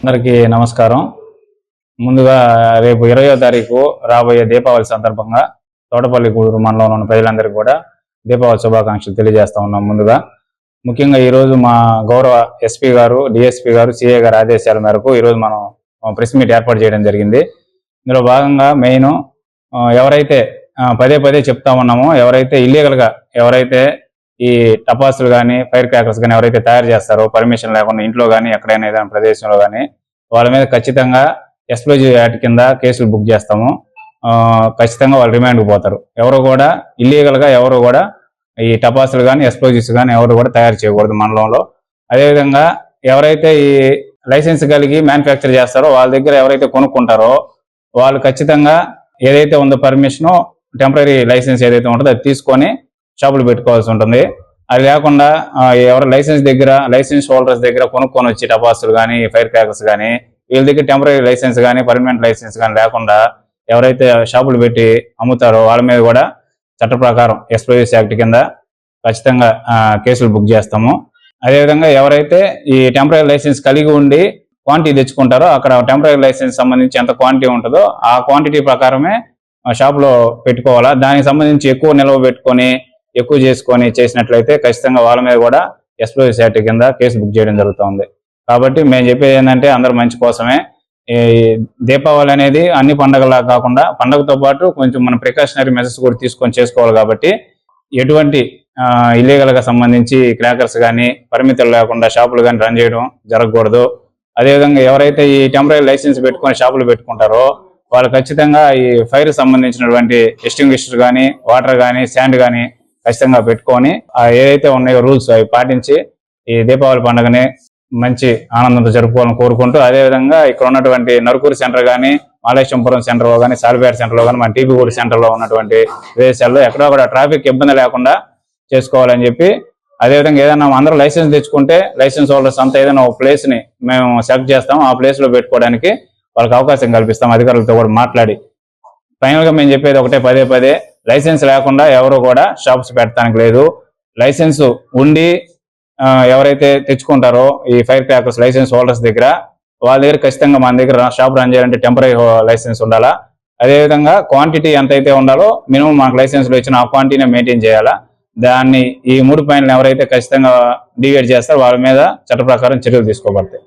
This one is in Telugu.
అందరికీ నమస్కారం. ముందుగా రేపు ఇరవయో తారీఖు రాబోయే దీపావళి సందర్భంగా తోటపల్లి గూడూరు మండలంలో ఉన్న ప్రజలందరికీ కూడా దీపావళి శుభాకాంక్షలు తెలియజేస్తా ఉన్నాం ముందుగా. ముఖ్యంగా ఈరోజు మా గౌరవ ఎస్పీ గారు డిఎస్పీ గారు సిఏ గారు ఆదేశాల మేరకు ఈరోజు మనం ప్రెస్ మీట్ ఏర్పాటు చేయడం జరిగింది. ఇందులో భాగంగా మెయిన్ ఎవరైతే పదే పదే చెప్తా ఉన్నామో ఎవరైతే ఇల్లీగల్గా ఎవరైతే ఈ టపాసులు కానీ ఫైర్ క్రాకర్స్ కానీ ఎవరైతే తయారు చేస్తారో పర్మిషన్ లేకుండా ఇంట్లో కానీ ఎక్కడైనా ఏదైనా ప్రదేశంలో కానీ వాళ్ళ మీద ఖచ్చితంగా ఎక్స్ప్లోజివ్ యాక్ట్ కింద కేసులు బుక్ చేస్తాము. ఖచ్చితంగా వాళ్ళు రిమాండ్కి పోతారు. ఎవరు కూడా ఇల్లీగల్గా ఎవరు కూడా ఈ టపాసులు కానీ ఎక్స్ప్లోజివ్స్ కానీ ఎవరు కూడా తయారు చేయకూడదు మండలంలో. అదేవిధంగా ఎవరైతే ఈ లైసెన్స్ కలిగి మ్యానుఫ్యాక్చర్ చేస్తారో వాళ్ళ దగ్గర ఎవరైతే కొనుక్కుంటారో వాళ్ళు ఖచ్చితంగా ఏదైతే ఉందో పర్మిషన్ టెంపరీ లైసెన్స్ ఏదైతే ఉంటుందో అది తీసుకొని షాపులు పెట్టుకోవాల్సి ఉంటుంది. అది లేకుండా ఎవరి లైసెన్స్ దగ్గర లైసెన్స్ హోల్డర్స్ దగ్గర కొనుక్కొని వచ్చి టపాసులు కానీ ఫైర్ క్రాకర్స్ కానీ వీళ్ళ దగ్గర టెంపరీ లైసెన్స్ కానీ పర్మనెంట్ లైసెన్స్ కానీ లేకుండా ఎవరైతే షాపులు పెట్టి అమ్ముతారో వాళ్ళ మీద కూడా చట్ట ప్రకారం ఎక్స్ప్లోజివ్స్ యాక్ట్ కింద ఖచ్చితంగా కేసులు బుక్ చేస్తాము. అదేవిధంగా ఎవరైతే ఈ టెంపరీ లైసెన్స్ కలిగి ఉండి క్వాంటిటీ తెచ్చుకుంటారో అక్కడ టెంపరీ లైసెన్స్ సంబంధించి ఎంత క్వాంటిటీ ఉంటుందో ఆ క్వాంటిటీ ప్రకారమే ఆ పెట్టుకోవాలా? దానికి సంబంధించి ఎక్కువ నిల్వ పెట్టుకొని ఎక్కువ చేసుకొని చేసినట్లయితే ఖచ్చితంగా వాళ్ళ మీద కూడా ఎక్స్ప్లోజివ్స్ యాక్ట్ కింద కేసు బుక్ చేయడం జరుగుతుంది. కాబట్టి మేము చెప్పేది ఏంటంటే అందరు మంచి కోసమే. ఈ దీపావళి అనేది అన్ని పండగలా కాకుండా పండగతో పాటు కొంచెం మన ప్రికాషనరీ మెజర్స్ కూడా తీసుకొని చేసుకోవాలి కాబట్టి ఎటువంటి ఇల్లీగల్గా సంబంధించి క్రాకర్స్ కానీ పరిమితులు లేకుండా షాపులు కానీ రన్ చేయడం జరగకూడదు. అదేవిధంగా ఎవరైతే ఈ టెంపరీ లైసెన్స్ పెట్టుకొని షాపులు పెట్టుకుంటారో వాళ్ళు ఖచ్చితంగా ఈ ఫైర్ సంబంధించినటువంటి ఎస్టింగ్విషర్ కానీ వాటర్ కానీ శాండ్ కానీ ఖచ్చితంగా పెట్టుకొని ఆ ఏదైతే ఉన్నాయో రూల్స్ అవి పాటించి ఈ దీపావళి పండుగని మంచి ఆనందంతో జరుపుకోవాలని కోరుకుంటూ అదేవిధంగా ఇక్కడ ఉన్నటువంటి నరుకూరు సెంటర్ కానీ మాలేశ్వరంపురం సెంటర్లో కానీ సాలిపేట సెంటర్లో కానీ మన టీపీగూడి సెంటర్లో ఉన్నటువంటి ప్రదేశాల్లో ఎక్కడో కూడా ట్రాఫిక్ ఇబ్బంది లేకుండా చేసుకోవాలని చెప్పి అదేవిధంగా ఏదైనా అందరూ లైసెన్స్ తెచ్చుకుంటే లైసెన్స్ హోల్డర్స్ అంతా ఏదైనా ఒక ప్లేస్ని మేము సెలెక్ట్ చేస్తాం ఆ ప్లేస్లో పెట్టుకోవడానికి వాళ్ళకి అవకాశం కల్పిస్తాం అధికారులతో కూడా మాట్లాడి. ఫైనల్గా మేము చెప్పేది ఒకటే పదే పదే లైసెన్స్ లేకుండా ఎవరు కూడా షాప్స్ పెట్టడానికి లేదు. లైసెన్స్ ఉండి ఎవరైతే తెచ్చుకుంటారో ఈ ఫైర్ క్రాకర్స్ లైసెన్స్ హోల్డర్స్ దగ్గర వాళ్ళ దగ్గర ఖచ్చితంగా మన దగ్గర షాప్ రన్ చేయాలంటే టెంపరీ లైసెన్స్ ఉండాలా? అదేవిధంగా క్వాంటిటీ ఎంత అయితే ఉండాలో మినిమం మనకు లైసెన్స్లో ఇచ్చిన ఆ క్వాంటిటీని మెయింటైన్ చేయాలా? దాన్ని ఈ మూడు పాయింట్లు ఎవరైతే ఖచ్చితంగా డివైడ్ చేస్తారో వాళ్ళ మీద చట్ట ప్రకారం చర్యలు తీసుకోబడతాయి.